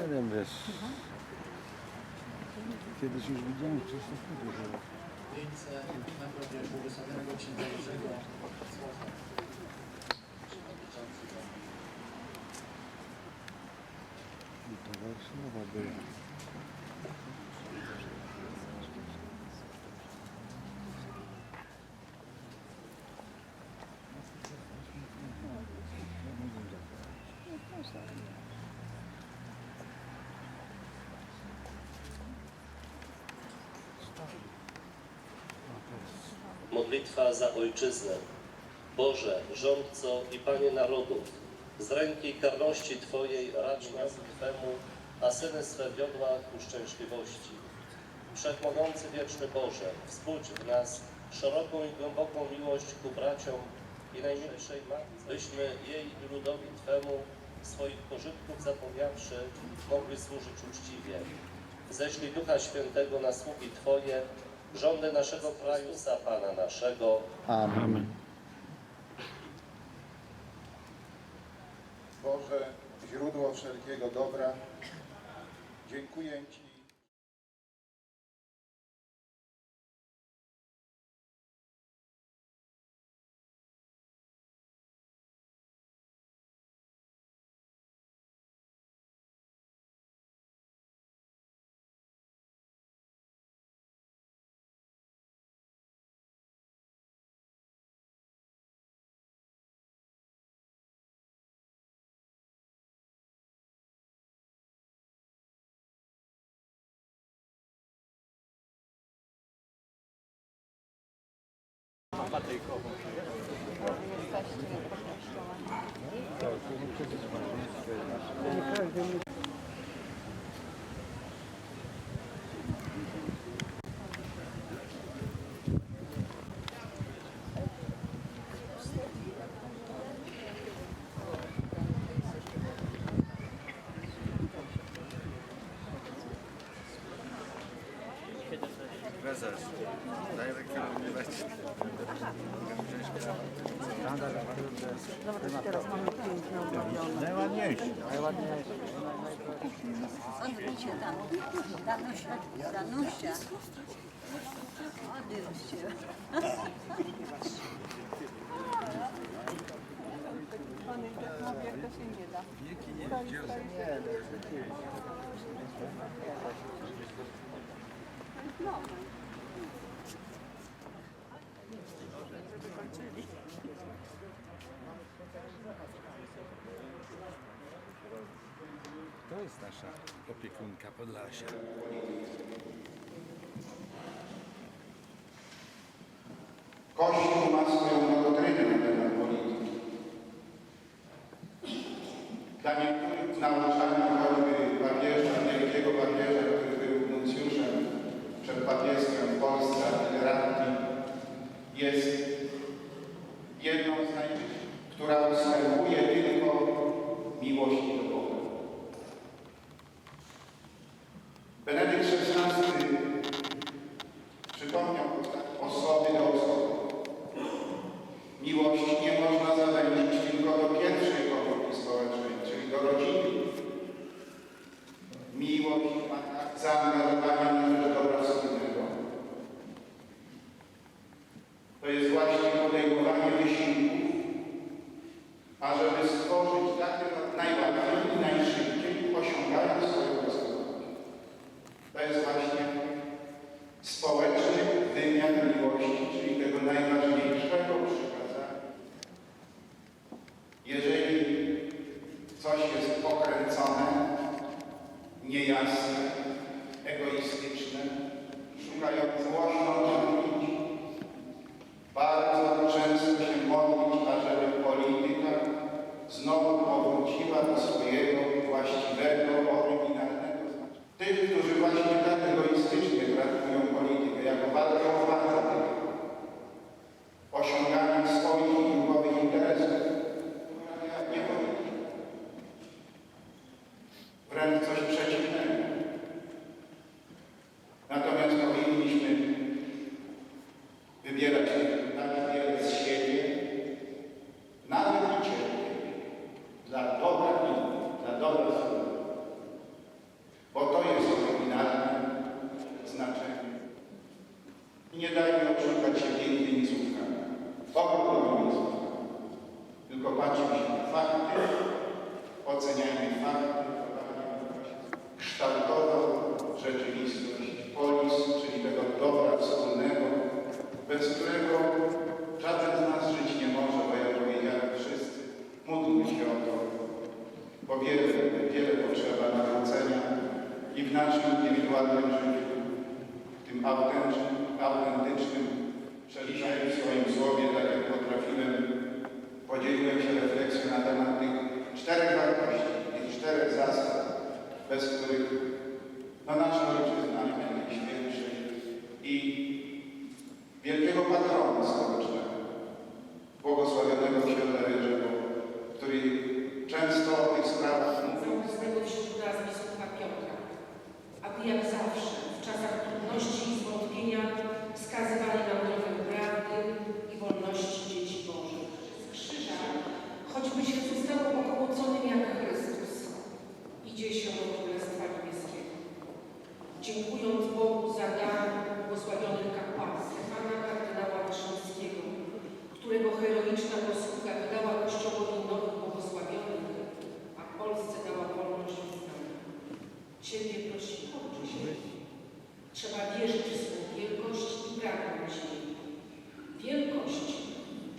nie wiem, wiesz. Kiedyś już widziałem Słowa. Przewodniczący i to Warszawa była. Modlitwa za Ojczyznę. Boże, rządco i Panie narodów, z ręki karności Twojej radź nas Twemu, a syny swe wiodła ku szczęśliwości. Wszechmogący wieczny Boże, wzbudź w nas szeroką i głęboką miłość ku braciom i najmilszej Matce, byśmy jej i ludowi Twemu swoich pożytków zapomniawszy, mogli służyć uczciwie. Ześlij Ducha Świętego na sługi Twoje, rządy naszego kraju za Pana naszego, Amen. Boże, źródło wszelkiego dobra, dziękuję Ci. Patyjkową. Teraz mamy piękne obrobione. Najładniejszy. Najładniejszy. Odwróć się. Pan to się nie. Stoi, stoi. To jest nasza opiekunka Podlasia. Kościół ma swoją doktrynę na temat polityki. Dla niektórych w nauczaniu choćby papieża, wielkiego papieża, który był nuncjuszem przedpapieskiem w Polsce, Itineranti, jest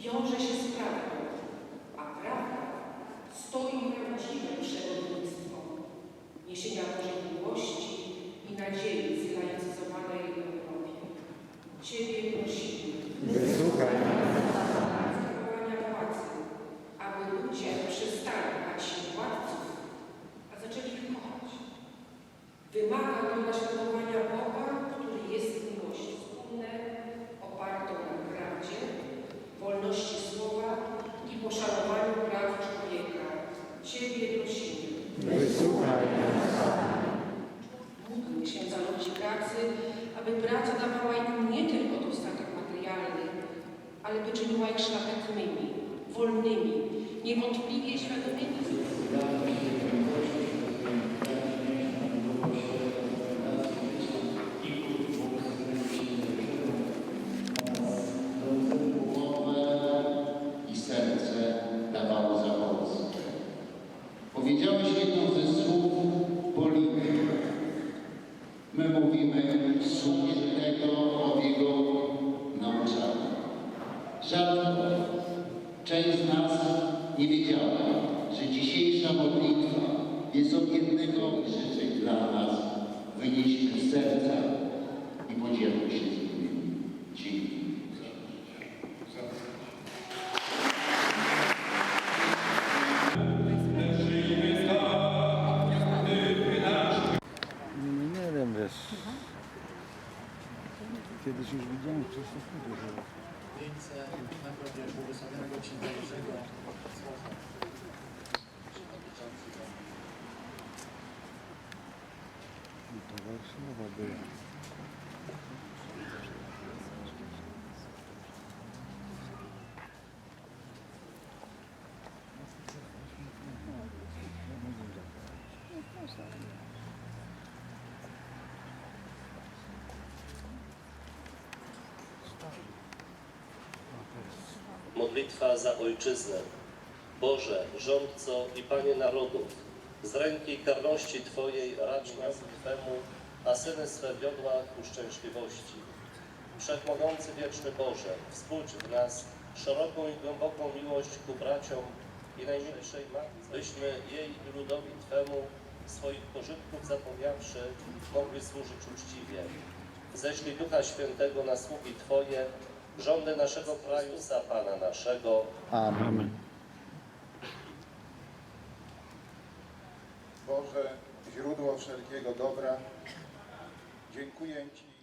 jąże pracy, aby praca dawała im nie tylko dostatek materialny, ale by czyniła ich szlachetnymi, wolnymi, niewątpliwie świadomymi. Że dzisiejsza modlitwa jest od jednego życzeń dla nas. Wynieśmy z serca i podzielmy się z innymi. Dzięki. Nie wiem, wiesz. Kiedyś już widziałem studio, że Wieńce nagrody błogosławionego księdza Jerzego Modlitwa za Ojczyznę. Boże, rządco i Panie narodów, z ręki karności Twojej racz nas Twemu, a syny swe wiodła ku szczęśliwości. Wszechmogący wieczny Boże, współcz w nas szeroką i głęboką miłość ku braciom i najmilszej Matce, byśmy jej i ludowi Twemu swoich pożytków zapomniawszy, mogli służyć uczciwie. Ześlij Ducha Świętego na sługi Twoje, rządy naszego kraju za Pana naszego, Amen. Boże, źródło wszelkiego dobra, dziękuję Ci